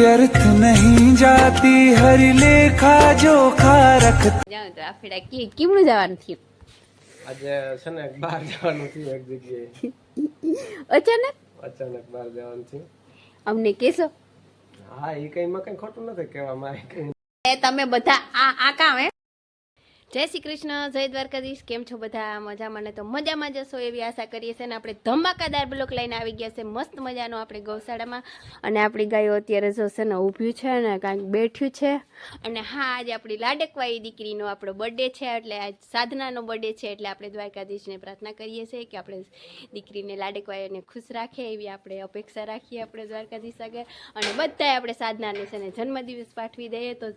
व्यर्थ नहीं जाती हरि लेखा जोखा रख જાઉં તો આપણે કે કેમનું જવાનું થયું આજે છે ને બહાર જવાનું થયું એક જગ્યાએ અચાનક અચાનક બહાર જવાનું થયું અમને કહેશો હા એ કઈ માં કઈ ખોટું નથી કહેવા મારે કઈ એ તમે બધા આ આ કામ હે જય શ્રી કૃષ્ણ, જય દ્વારકાધીશ. કેમ છો બધા? મજામાં ને તો મજામાં જશો એવી આશા કરીએ છીએ ને આપણે ધમાકાદાર બ્લોક લઈને આવી ગયા છે. મસ્ત મજાનો આપણે ગૌશાળામાં. અને આપણી ગાયો અત્યારે જો છે ને ઊભ્યું છે ને કાંઈક બેઠ્યું છે. અને હા, આજે આપણી લાડકવાઈ દીકરીનો આપણો બર્થડે છે, એટલે આજ સાધનાનો બર્થડે છે, એટલે આપણે દ્વારકાધીશને પ્રાર્થના કરીએ છીએ કે આપણે દીકરીને લાડકવાઈને ખુશ રાખે એવી આપણે અપેક્ષા રાખીએ આપણે દ્વારકાધીશ આગળ. અને બધાએ આપણે સાધનાને છે ને જન્મદિવસ પાઠવી દઈએ તો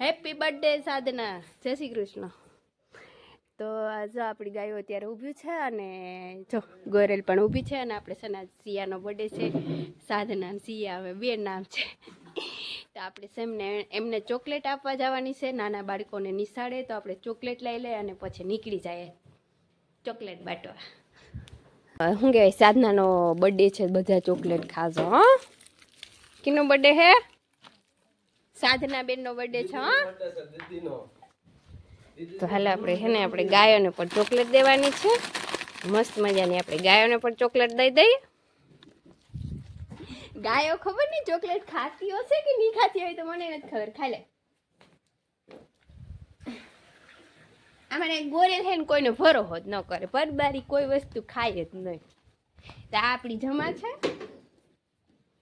હેપી બર્થડે સાધના. જય શ્રી કૃષ્ણ. તો જો આપણી ગાયો અત્યારે ઊભી છે અને જો ગોરેલ પણ ઊભી છે અને આપણે છે ને સિયાનો બર્થડે છે. સાધના સિયા હવે બે નામ છે. તો આપણે સેમને એમને ચોકલેટ આપવા જવાની છે. નાના બાળકોને નિશાળે, તો આપણે ચોકલેટ લઈ લઈએ અને પછી નીકળી જાય ચોકલેટ બાટવા. શું કહેવાય? સાધનાનો બર્થડે છે, બધા ચોકલેટ ખાજો, હા. કિનો બર્થડે હે? સાધના બેનનો બર્થડે છે હા? તો હાલ આપણે હે ને આપણે ગાયોને પણ ચોકલેટ દેવાની છે. મસ્ત મજાની આપણે ગાયોને પણ ચોકલેટ દઈ દઈએ. ગાયો ખબર નહીં ચોકલેટ ખાતી હશે કે નહીં ખાતી હોય તો મને નથી ખબર. ખાઈ લે. આમાં ગોરે છે ને કોઈનો ભરો હોત ન કરે. પરબારી કોઈ વસ્તુ ખાય જ નહીં. તો આપણી જમા છે.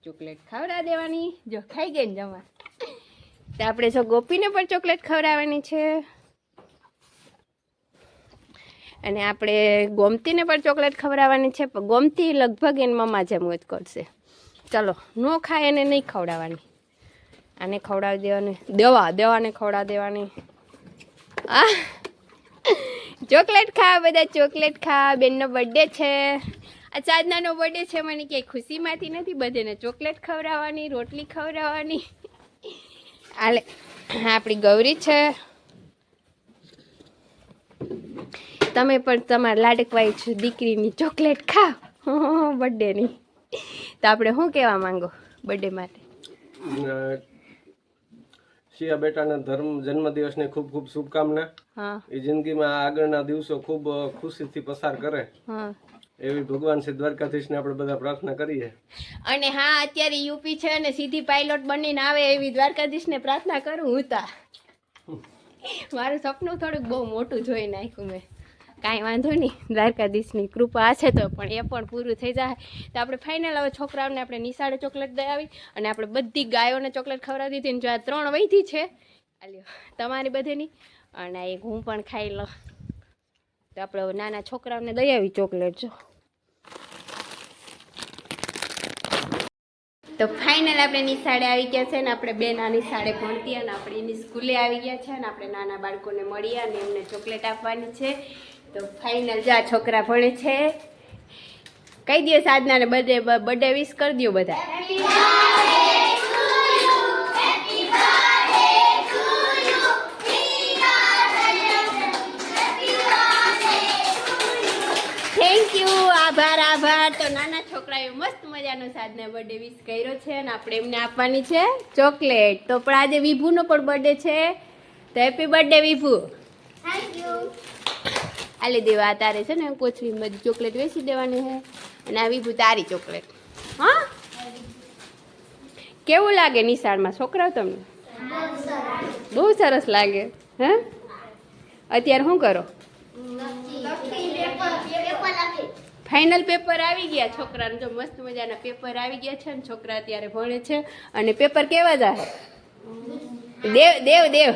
ચોકલેટ ખવડા દેવાની. જો ખાઈ ગઈ ને જમા. તો આપણે જો ગોપીને પણ ચોકલેટ ખવડાવવાની છે. અને આપણે ગોમતીને પણ ચોકલેટ ખવડાવવાની છે, પણ ગોમતી લગભગ એને મમ્મા જેમ જ કરશે. ચલો, ન ખાય એને નહીં ખવડાવવાની. આને ખવડાવી દેવાની. દવા, દવાને ખવડાવી દેવાની. આ ચોકલેટ ખા, બધા ચોકલેટ ખા. બેનનો બર્થડે છે. આ ચાંદનાનો બર્થડે છે, મને ક્યાંય ખુશીમાંથી નથી, બધાને ચોકલેટ ખવડાવવાની, રોટલી ખવડાવવાની. આલે આપણી ગૌરી છે. તમે પણ તમારા લાડકવાઈ છો દીકરીની ચોકલેટ ખાઓ. બર્થડેની તો આપણે શું કહેવા માંગો બર્થડે માટે? શિયા બેટાના ધર્મ જન્મદિવસની ખૂબ ખૂબ શુભકામના. એ જિંદગીમાં આગળના દિવસો ખૂબ ખુશીથી પસાર કરે. એવી ભગવાન શ્રી દ્વારકાધીશને આપણે બધા પ્રાર્થના કરીએ. અને હા, અત્યારે યુપી છે અને સીધી પાયલોટ બનીને આવે એવી દ્વારકાધીશને પ્રાર્થના કરું હું તા. મારું સપનું થોડુંક બહુ મોટું જોઈ નાખ્યું મેં. કાંઈ વાંધો નહીં, દ્વારકાધીશની કૃપા છે તો પણ એ પણ પૂરું થઈ જાય. તો આપણે ફાઇનલ હવે છોકરાઓને આપણે નિશાળે ચોકલેટ દઈ અને આપણે બધી ગાયોને ચોકલેટ ખવડાવી દીધી ને જો આ ત્રણ વૈધી છે, આલ્યો, તમારી બધીની. અને એક હું પણ ખાઈ લઉં. તો આપણે નાના છોકરાઓને દઈ આવી ચોકલેટ, જો. તો ફાઇનલ આપણે નિશાળે આવી ગયા છે ને આપણે બે નાની શાળે ભણતી અને આપણે એની સ્કૂલે આવી ગયા છે અને આપણે નાના બાળકોને મળીએ અને એમને ચોકલેટ આપવાની છે. તો ફાઇનલ જો છોકરા ભણે છે, કહી દો સાધનાને બર્થડે બર્થડે વિશ કરી દો બધા. થેન્ક યુ આભાર આભાર. તો નાના છોકરાએ મસ્ત મજાનો સાધને બર્થડે વિશ કર્યો છે અને આપણે એમને આપવાની છે ચોકલેટ. તો પણ આજે વિભુનો પણ બર્થડે છે. તો હેપી બર્થડે વિભુ. આલી દેવા તારે છે ને કોચવી બધી ચોકલેટ વેચી દેવાની છે. અને આ વિભુ તારી ચોકલેટ. હા? કેવું લાગે નિશાળમાં? છોકરાઓ તમને? બહુ સરસ લાગે હે? અત્યારે શું કરો? ફાઇનલ પેપર આવી ગયા. છોકરાને જો મસ્ત મજાના પેપર આવી ગયા છે ને છોકરા અત્યારે ભણે છે અને પેપર કેવા જાય? દેવ દેવ દેવ.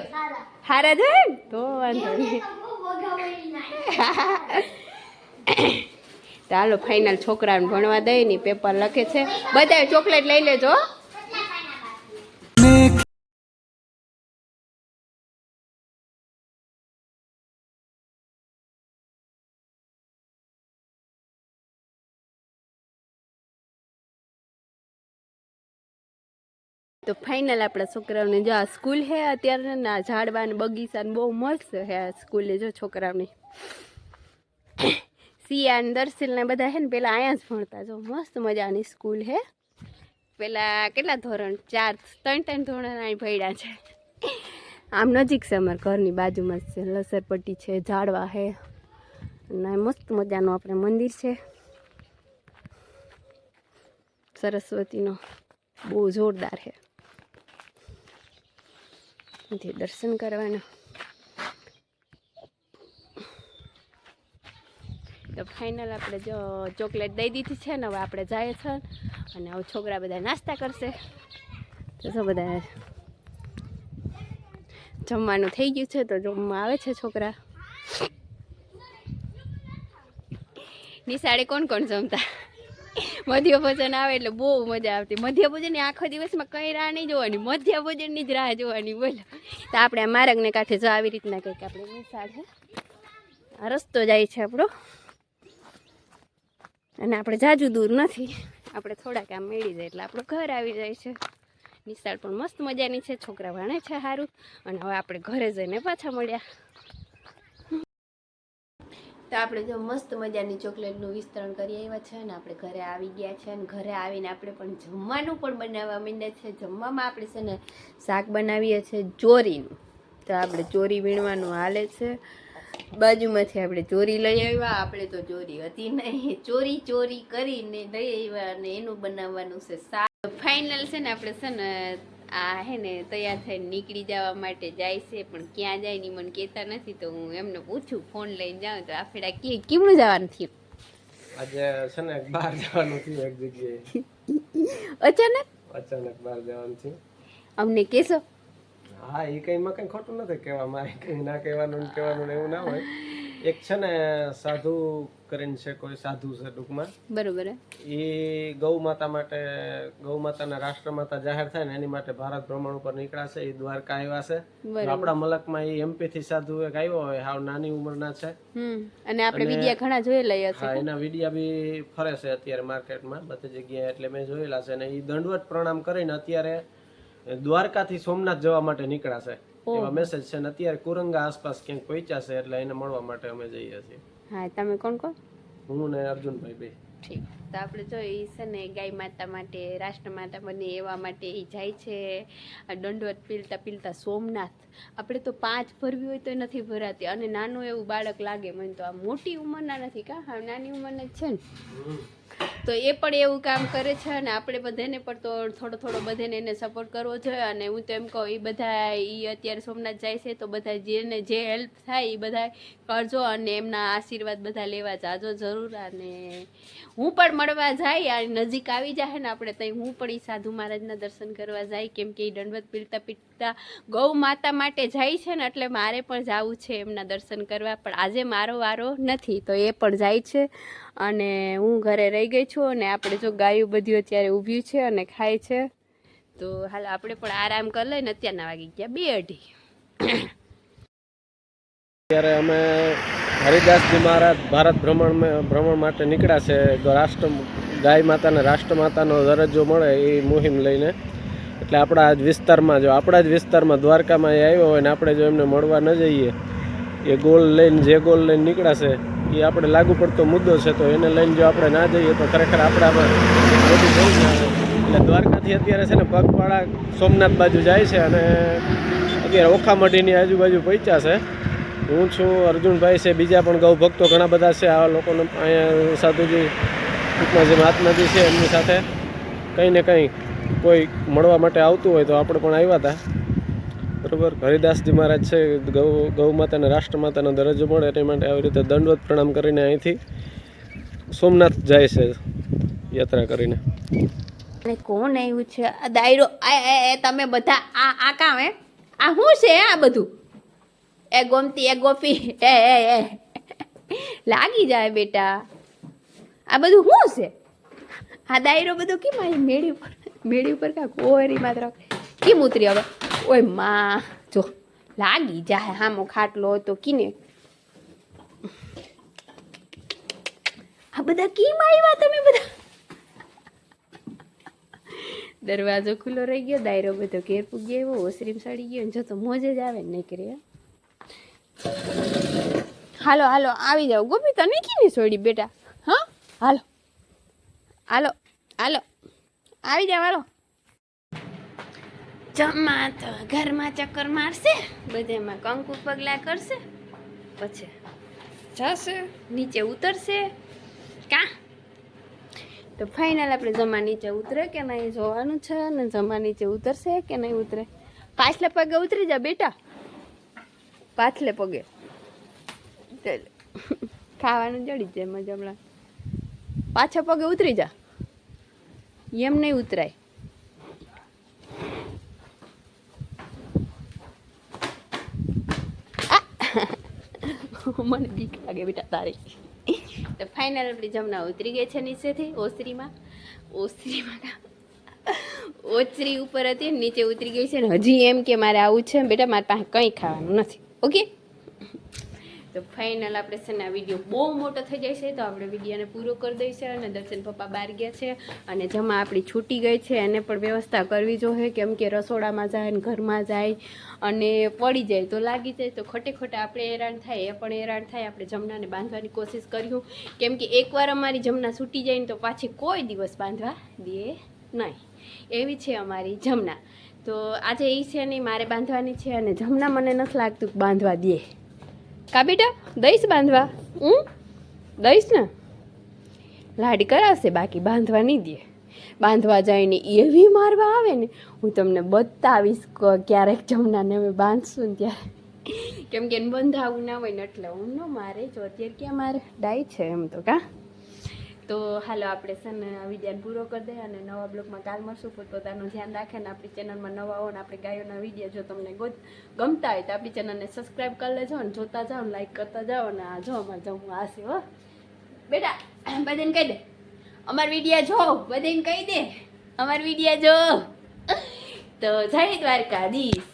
હારા જાય ને? તો વાંધો નહીં. ચાલો ફાઇનલ છોકરાને ભણવા દઈ ને પેપર લખે છે. બધા ચોકલેટ લઈ લેજો તો ફાઇનલ આપણા છોકરાઓને જો આ સ્કૂલ હે અત્યારે ના ઝાડવા ને બગીચા બહુ મસ્ત હે આ સ્કૂલે જો છોકરાઓની. સિયા ને દર્શિલ ને બધા હે ને પેલા અહીંયા જ ભણતા. જો મસ્ત મજાની સ્કૂલ હે પેલા કેટલા ધોરણ? ચાર, ત્રણ ત્રણ ધોરણ અહીં ભણ્યા છે. આમ નજીક છે અમારા ઘરની બાજુમાં જ છે. લસરપટ્ટી છે, ઝાડવા છે. અને મસ્ત મજાનું આપણે મંદિર છે. સરસ્વતીનો. બહુ જોરદાર છે. અહીંથી દર્શન કરવાના. તો ફાઇનલ આપણે જો ચોકલેટ દઈ દીધી છે ને, હવે આપણે જાય છે અને હવે છોકરા બધા નાસ્તા કરશે. તો શું બધા જમવાનું થઈ ગયું છે, તો જમવા આવે છે છોકરા. નિશાળે કોણ કોણ જમતા? મધ્ય ભોજન આવે એટલે બહુ મજા આવતી. મધ્ય ભોજનની આખો દિવસમાં કઈ રાહ નહીં જોવાની મધ્ય ભોજનની જ રાહ જોવાની બોલો. તો આપણે આ માર્ગને કાંઠે જો આવી રીતના કંઈક આપણે નિશાળ છે રસ્તો જાય છે આપણો. અને આપણે જાજુ દૂર નથી. આપણે થોડાક આમ મેળી જાય એટલે આપણું ઘર આવી જાય છે. નિશાળ પણ મસ્ત મજાની છે, છોકરા ભણે છે સારું અને હવે આપણે ઘરે જઈને પાછા મળ્યા. તો આપણે જો મસ્ત મજાની ચોકલેટનું વિસ્તરણ કરી આવ્યા છે અને આપણે ઘરે આવી ગયા છે અને ઘરે આવીને આપણે પણ જમવાનું પણ બનાવવા માંડ્યા છે. જમવામાં આપણે છે ને શાક બનાવીએ છીએ ચોરીનું. તો આપણે ચોરી વીણવાનું હાલે છે. બાજુમાંથી આપણે ચોરી લઈ આવ્યા. આપણે તો ચોરી હતી નહીં. ચોરી ચોરી કરીને લઈ આવ્યા અને એનું બનાવવાનું છે શાક. ફાઇનલ છે ને આપણે છે ને આ હે ને તૈયાર થઈને નીકળી જવા માટે જાય છે પણ ક્યાં જાય ની મને કહેતા નથી તો હું એમને પૂછું ફોન લઈને જાઉં તો આફેડા કે કેમનું જવાનું થયું? આજે છે ને બહાર જવાનું થયું એક જગ્યાએ. અચાનક? અચાનક બહાર જવાનું થયું. અમને કહેશો. હા એ કઈ માં કઈ ખોટું નથી કહેવા મારે કઈ ના કહેવાનું કહેવાનું એવું ના હોય. એક છે ને સાધુ કરીને છે કોઈ સાધુ છે ટૂંકમાં. બરોબર એ ગૌ માતા માટે ગૌ માતાના રાષ્ટ્રમાતા જાહેર થાય ને એની માટે ભારત ભ્રમણ ઉપર નીકળ્યા છે એ દ્વારકા આવ્યા છે. આપણા મલકમાં એ એમપી થી સાધુ એક આવ્યો હોય હાવ નાની ઉંમરના છે. અને આપણે વિડિયા ઘણા જોયેલા હશે હા એના વિડિયા બી ફરે છે અત્યારે માર્કેટમાં બધી જગ્યાએ એટલે મેં જોયેલા છે ને એ દંડવત પ્રણામ કરીને અત્યારે દ્વારકાથી સોમનાથ જવા માટે નીકળ્યા છે. એવા મેસેજ છે ને અત્યારે કુરંગા આસપાસ ક્યાંક પહોંચ્યા છે એટલે એને મળવા માટે અમે જઈએ છીએ. હા તમે કોણ કોણ? હું ને અર્જુનભાઈ બે. ઠીક. તો આપણે જો એ છે ને ગાય માતા માટે રાષ્ટ્રમાતા બને એવા માટે એ જાય છે. આ દંડવત પીલતા પીલતા સોમનાથ. આપણે તો પાંચ ભરવી હોય તો નથી ભરાતી. અને નાનું એવું બાળક લાગે મને તો આ મોટી ઉંમરના નથી કા? નાની ઉંમરના જ છે ને. તો એ પણ એવું કામ કરે છે અને આપણે બધાને પણ તો થોડો થોડો બધાને એને સપોર્ટ કરવો જોઈએ અને હું તો એમ કહું એ બધા એ અત્યારે સોમનાથ જાય છે તો બધા જેને જે હેલ્પ થાય એ બધા કરજો અને એમના આશીર્વાદ બધા લેવા જાજો જરૂર અને હું પણ મળવા જાય આ નજીક આવી જાય ને આપણે ત્યાં હું પણ એ સાધુ મહારાજના દર્શન કરવા જાય કેમ કે એ દંડવત પીરતા પીરતા ગૌ માતા માટે જાય છે ને એટલે મારે પણ જવું છે એમના દર્શન કરવા પણ આજે મારો વારો નથી તો એ પણ જાય છે. અને હું ઘરે રહી ગઈ છું અને આપણે જો ગાયું બધું અત્યારે ઊભ્યું છે અને ખાય છે. તો હાલ આપણે પણ આરામ કરી લઈને અત્યારના વાગી ગયા બે અઢી. અત્યારે અમે હરિદાસજી મહારાજ ભારત ભ્રમણ ભ્રમણ માટે નીકળ્યા છે. રાષ્ટ્ર ગાય માતાને રાષ્ટ્ર માતાનો દરજ્જો મળે એ મુહિમ લઈને. એટલે આપણા જ વિસ્તારમાં જો આપણા જ વિસ્તારમાં દ્વારકામાં એ આવ્યો હોય ને આપણે જો એમને મળવા ન જઈએ, એ ગોલ લઈને જે ગોલ લઈને નીકળ્યા છે એ આપણે લાગુ પડતો મુદ્દો છે, તો એને લઈને જો આપણે ના જઈએ તો ખરેખર આપણામાં મોટી થઈ જાય એટલે દ્વારકાથી અત્યારે છે ને પગપાળા સોમનાથ બાજુ જાય છે અને અત્યારે ઓખામઢીની આજુબાજુ પહોંચ્યા છે. હું છું અર્જુનભાઈ છે, બીજા પણ ગૌ ભક્તો ઘણા બધા છે આવા લોકોને અહીંયા સાધુજી ટૂંકમાં જે મહાત્માજી છે એમની સાથે. કંઈ ને કંઈ કોઈ મળવા માટે આવતું હોય તો આપણે પણ આવ્યા હતા. બરોબર હરિદાસજી મહારાજ છે, ગૌ ગૌ માતાને રાષ્ટ્ર માતાનો દરજ્જો મળે એની માટે આવી રીતે દંડવત પ્રણામ કરીને અહીંથી સોમનાથ જાય છે યાત્રા કરીને. અને કોણ આવ્યું છે? આ દાયરો એ- એ તમે બધા, આ આ કામ હે? આ શું છે, આ બધું? એ ગોમતી, એ ગોપી, એ એ એ. લાગી જાય બેટા. આ બધું શું છે? આ દાયરો બધો કેમ આ મેળી ઉપર મેળી ઉપર કા કોરી માત્ર. કેમ ઉતરી હવે? ઓયમાં. જો, લાગી જાય હામો ખાટલો તો કીને. આ બધા કેમ આવ્યા તમે બધા? દરવાજો ખુલ્લો રહી ગયો દાયરો બધો ઘેર પૂગ્યો એવો ઓસરીમ સડી ગયો જો તો મોજ જ આવે ને નીકળે હાલો હાલો, આવી જાઓ. ગોપી તને કીને છોડી બેટા? હા? હાલો હાલો હાલો. આવી જાવ હાલો. જમવા તો ઘરમાં ચક્કર મારશે, બધેમાં કંકુ પગલા કરશે, પછી જશે, નીચે ઉતરશે. કા? તો ફાઇનલ આપણે જમા નીચે ઉતરે કે નહીં જોવાનું છે ને જમા નીચે ઉતરશે કે નહીં ઉતરે? પાછલે પગે ઉતરી જા બેટા. પાછલે પગે. ચાલ. ખાવાનું જડી જાય મજા હમણાં. પાછા પગે ઉતરી જા. એમ નહીં ઉતરાય. મને બીક લાગે બેટા તારે. તો ફાઇનલ આપણી જમના ઉતરી ગઈ છે નીચેથી, ઓસરીમાં. ઓસરીમાં ઓચરી ઉપર હતી, નીચે ઉતરી ગઈ છે ને હજી એમ કે મારે આવું છે. બેટા મારી પાસે કંઈ ખાવાનું નથી. ઓકે તો ફાઇનલ આપણે છે ને આ વીડિયો બહુ મોટો થઈ જાય છે, તો આપણે વિડીયોને પૂરો કરી દઈશું અને દર્શન પપ્પા બહાર ગયા છે અને જમા આપણી છૂટી ગઈ છે, એને પણ વ્યવસ્થા કરવી જોઈએ, કેમ કે રસોડામાં જાય ને ઘરમાં જાય અને પડી જાય તો લાગી જાય, તો ખોટે ખોટે આપણે હેરાન થાય, એ પણ હેરાન થાય, આપણે જમનાને બાંધવાની કોશિશ કર્યું કેમ કે એકવાર અમારી જમના છૂટી જાય ને તો પાછી કોઈ દિવસ બાંધવા દે નહીં. એવી છે અમારી જમના. તો આજે એ છે નહીં મારે બાંધવાની છે અને જમના મને નથી લાગતું બાંધવા દે. કા બેટા? દઈશ બાંધવા. હું દઈશ ને? લાડ કરાવશે, બાકી બાંધવા નહીં દે. બાંધવા જઈને એવી મારવા આવે ને, હું તમને બતાવીશ ક્યારેક જમનાને અમે બાંધશું ને ત્યારે. કેમ કે એને બંધાવું ના હોય ને એટલે હું ન મારે જો. અત્યારે ક્યાં મારે? ડાય છે એમ તો કા? તો હાલો આપણે છે ને આ પૂરો કરી દઈએ અને નવા બ્લોગમાં કાલ મળશું. પોતપોતાનું ધ્યાન રાખે ને આપણી ચેનલમાં નવા હો ને આપણી ગાયોના વીડિયો જો તમને ગોત, ગમતા હોય તો આપણી ચેનલને સબસ્ક્રાઈબ કરી લેજો ને જોતા જાઓ ને લાઈક કરતા જાઓ આ જો અમારે જમવું આ હો. બેટા, બધાને કહી દે. અમાર વિડીયા જો, બધાને કહી દે. અમાર વિડીયા જો. તો જય દ્વારકાધીશ.